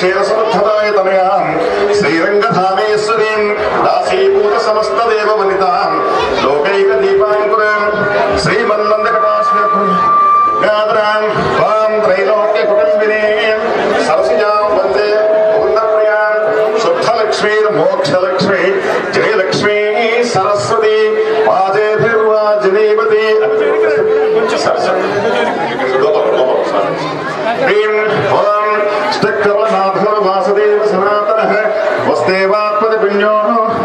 ശിരസോദ്ധതായ തനയാ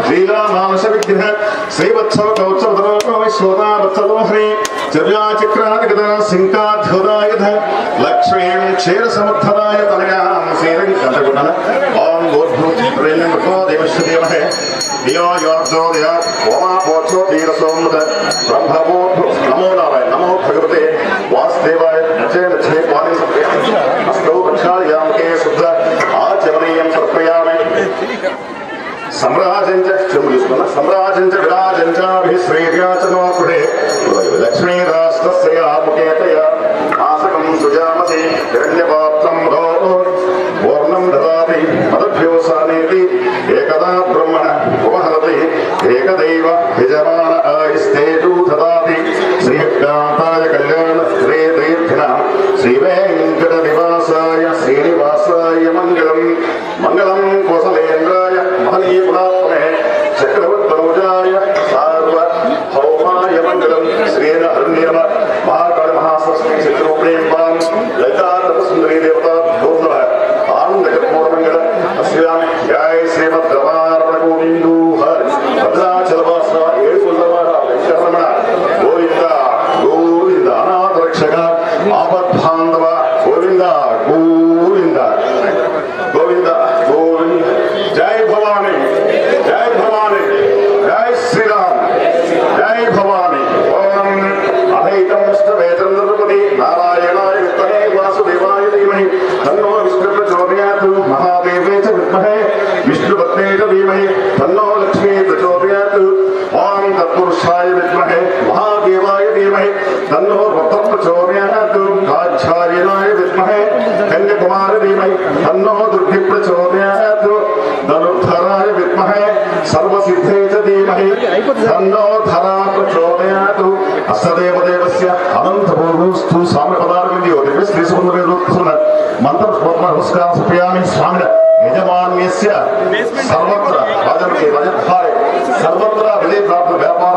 శ్రీరామాంశ విఘ్న శ్రీవత్సవ కౌత్సవతనోకో విశ్వదావత్సలోహరి చర్యాచక్రాధిగత సింకాధ్యుదాయుధ లక్ష్మీం క్షీర సముద్ధరాయ తనయాం శ్రీరం కందగుణన ఓం గోద్భూతి ప్రేమ దేవశ్రీమహే దియో యోర్జో దియో ఓమా పోచో తీరసోముద బ్రహ్మబోధు सम्राजञ्च सम्राजञ्च विराजञ्चाभिश्रेर्याचनोपुरे लक्ष्मीदास्तस्यया मुकेतया आसकम् सुजामसि हिरण्यपाप्त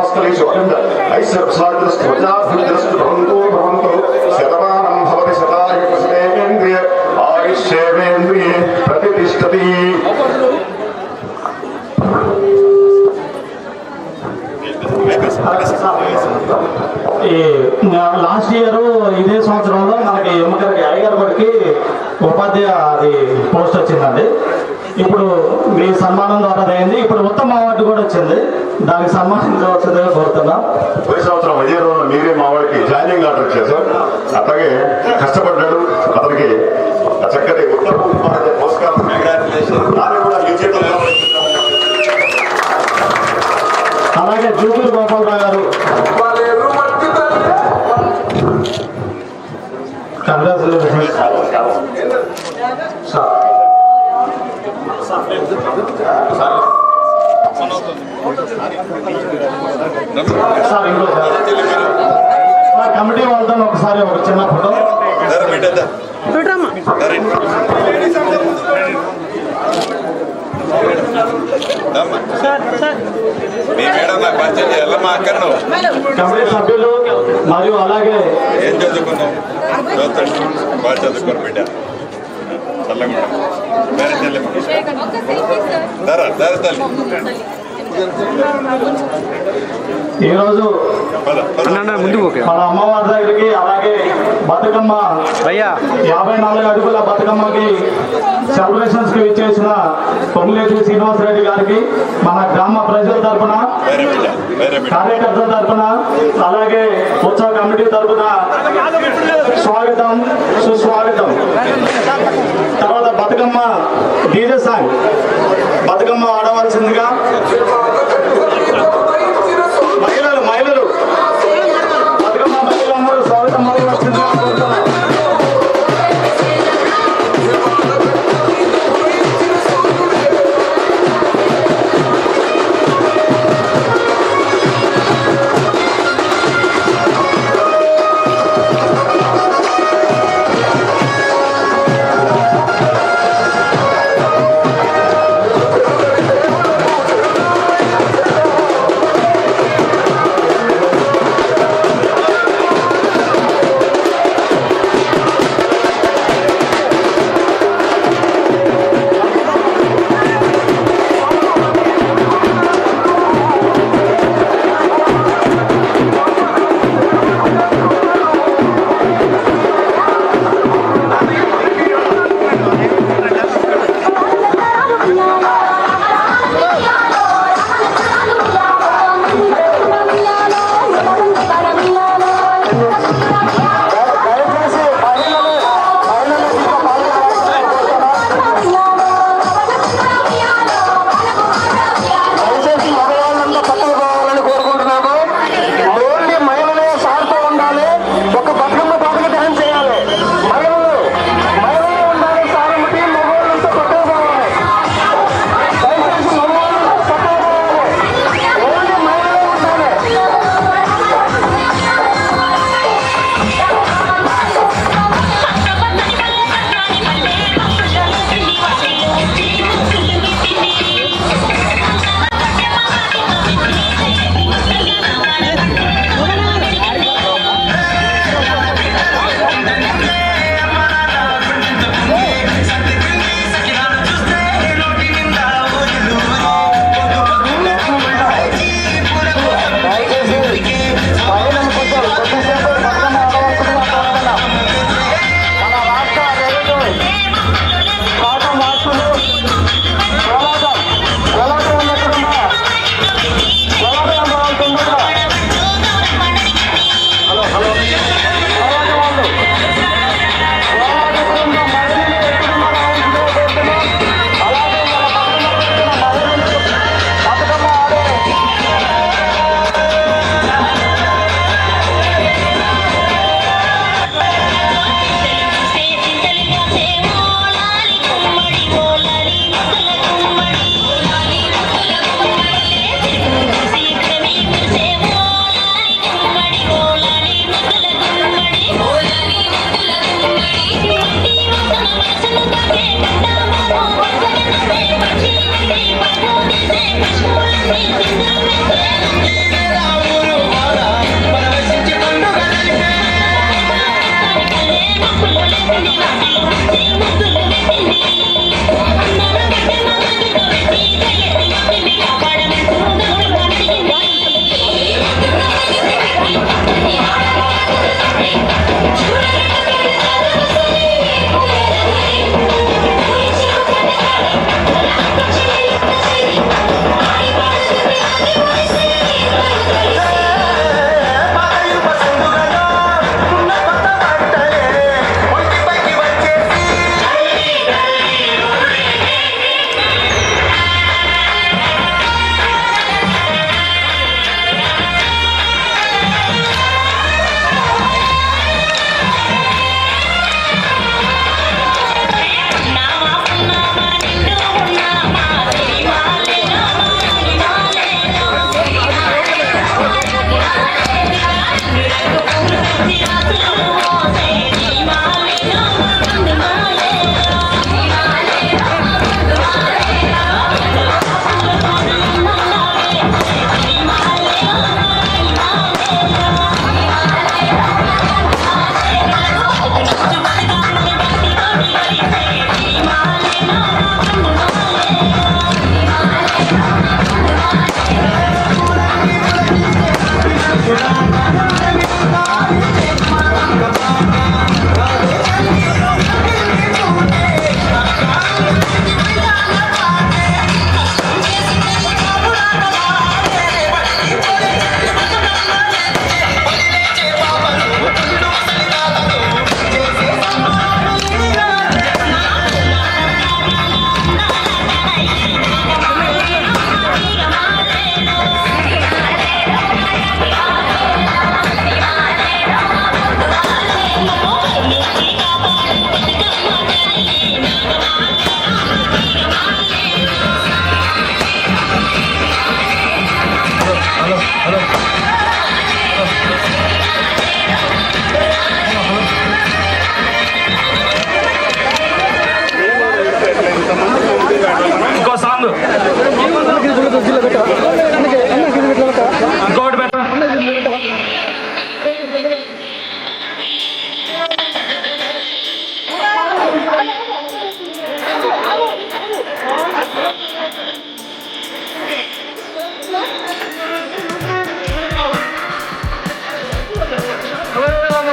वास्तवेषु अखण्ड ऐश्वर्भाद्रस्तु प्रजाभिद्रस्तु भवन्तो भवन्तो सदा అలాగే జూపూరు గోపాలరావు గారు. కమిటీ వాళ్ళతో ఒకసారి ఒక చిన్న ఫోటో. మీ మేడం నాకు పరిచయం చేయాలి? మా అక్కను. సభ్యులు మరియు అలాగే ఏం చదువుకున్నావు? చదువుతాడు. బాగా చదువుకోరు బిడ్డ. చల్లగా ఈరోజు మన అమ్మవారి దగ్గరికి అలాగే బతుకమ్మ యాభై నాలుగు అడుగుల బతుకమ్మకి సెలబ్రేషన్స్కి విచ్చేసిన పొంగులేటి శ్రీనివాసరెడ్డి గారికి మన గ్రామ ప్రజల తరఫున కార్యకర్తల తరఫున అలాగే ఉత్సవ కమిటీ తరఫున స్వాగతం సుస్వాగతం. తర్వాత బతుకమ్మ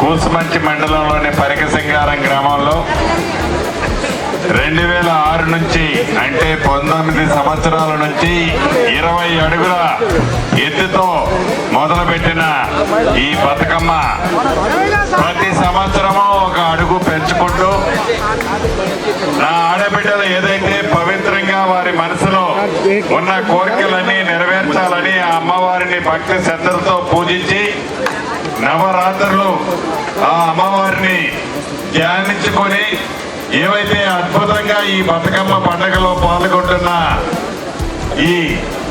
కూసుమంచి మండలంలోని పరికసింగారం గ్రామంలో రెండు వేల ఆరు నుంచి అంటే పంతొమ్మిది సంవత్సరాల నుంచి ఇరవై అడుగుల ఎత్తుతో మొదలుపెట్టిన ఈ బతుకమ్మ ప్రతి సంవత్సరము ఒక అడుగు పెంచుకుంటూ నా ఆడబిడ్డలు ఏదైతే పవిత్రంగా వారి మనసులో ఉన్న కోరికలన్నీ నెరవేర్చాలని ఆ అమ్మవారిని భక్తి శ్రద్ధలతో పూజించి నవరాత్రులు ఆ అమ్మవారిని ధ్యానించుకొని ఏవైతే అద్భుతంగా ఈ బతుకమ్మ పండుగలో పాల్గొంటున్న ఈ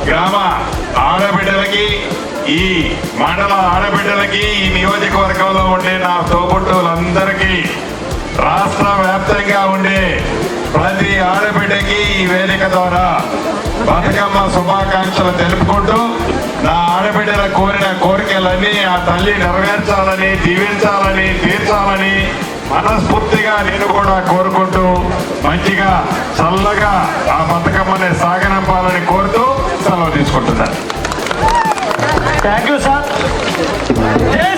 గ్రామ ఆడబిడ్డలకి ఈ మండల ఆడబిడ్డలకి ఈ నియోజకవర్గంలో ఉండే నా తోబుట్టులందరికీ రాష్ట్ర వ్యాప్తంగా ఉండే ప్రతి ఆడబిడ్డకి ఈ వేదిక ద్వారా బతుకమ్మ శుభాకాంక్షలు తెలుపుకుంటూ నా ఆడబిడ్డల కోరిన కోరికలన్నీ ఆ తల్లి నెరవేర్చాలని దీవించాలని తీర్చాలని మనస్ఫూర్తిగా నేను కూడా కోరుకుంటూ మంచిగా చల్లగా ఆ బతుకమ్మని సాగనంపాలని కోరుతూ సెలవు తీసుకుంటున్నాను. థ్యాంక్ యూ సార్ జై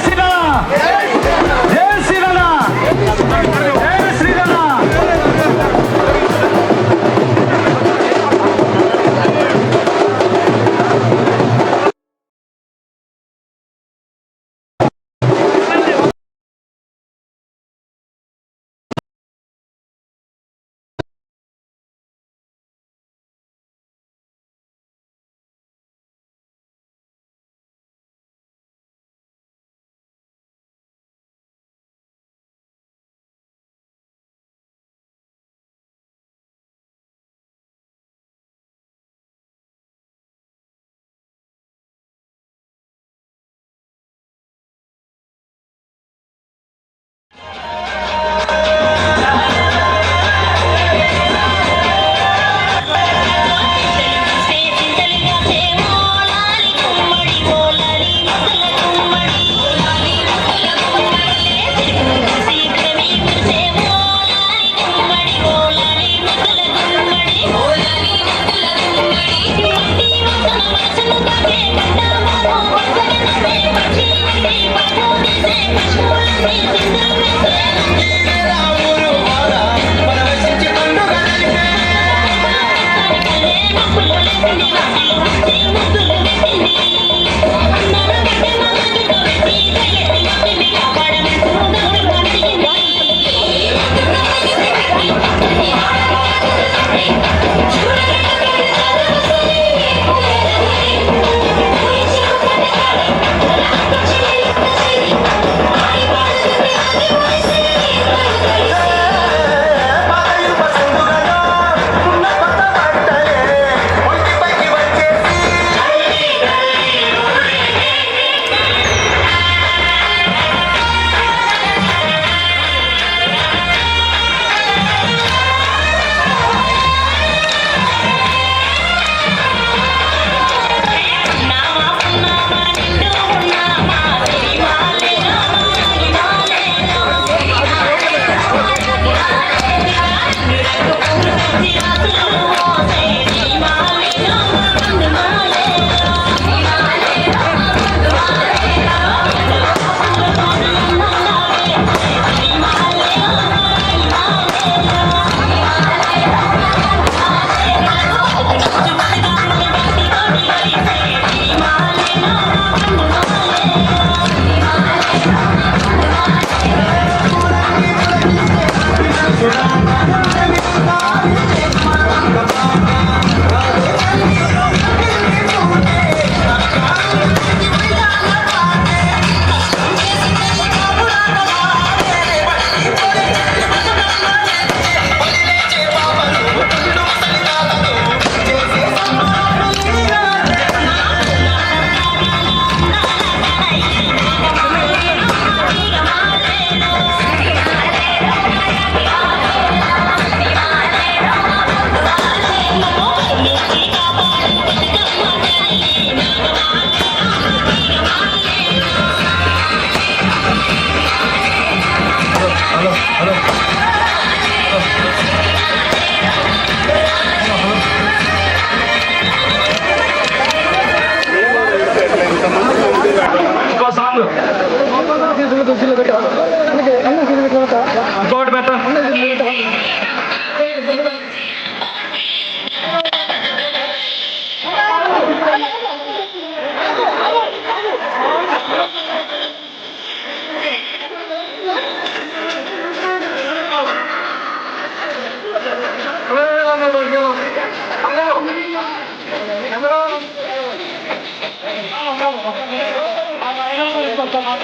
ఆ మహిళల గురించి ఒక మాట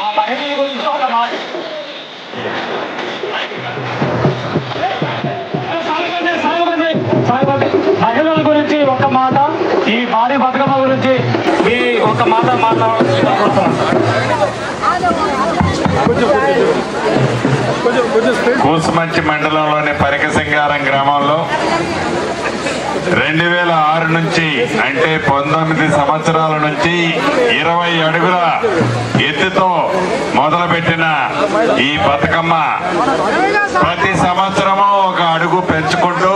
ఆ మహిళల గురించి ఒక మాట మహిళల గురించి ఒక మాట ఈ భారీ బతుకమ్మ గురించి మీ ఒక మాట మాట్లాడాల్సిందిగా కోరుతున్నాను కూసుమంచి మండలంలోని పరికసింగారం గ్రామంలో రెండు వేల ఆరు నుంచి అంటే పంతొమ్మిది సంవత్సరాల నుంచి ఇరవై అడుగుల ఎత్తుతో మొదలుపెట్టిన ఈ బతుకమ్మ. ప్రతి సంవత్సరము ఒక అడుగు పెంచుకుంటూ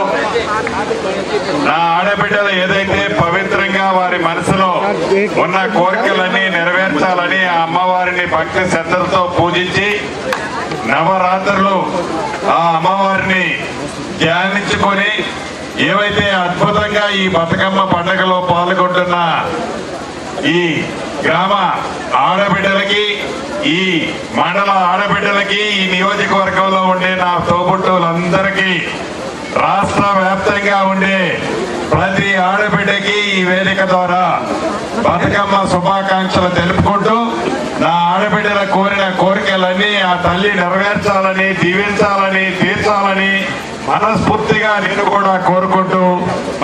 నా ఆడబిడ్డలు ఏదైతే పవిత్రంగా వారి మనసులో ఉన్న కోరికలన్నీ నెరవేర్చాలని ఆ అమ్మవారిని భక్తి శ్రద్ధలతో పూజించి నవరాత్రులు ఆ అమ్మవారిని ధ్యానించుకొని ఏవైతే అద్భుతంగా ఈ బతుకమ్మ పండుగలో పాల్గొంటున్న ఈ గ్రామ ఆడబిడ్డలకి ఈ మండల ఆడబిడ్డలకి ఈ నియోజకవర్గంలో ఉండే నా తోబుట్టువులందరికీ రాష్ట్ర వ్యాప్తంగా ఉండే ప్రతి ఆడబిడ్డకి ఈ వేదిక ద్వారా బతుకమ్మ శుభాకాంక్షలు తెలుపుకుంటూ నా ఆడబిడ్డల కోరిన కోరికలన్నీ ఆ తల్లి నెరవేర్చాలని దీవించాలని తీర్చాలని మనస్ఫూర్తిగా నేను కూడా కోరుకుంటూ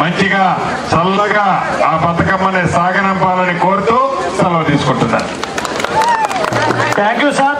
మంచిగా చల్లగా ఆ బతుకమ్మని సాగనంపాలని కోరుతూ సెలవు తీసుకుంటున్నాను. Thank you sir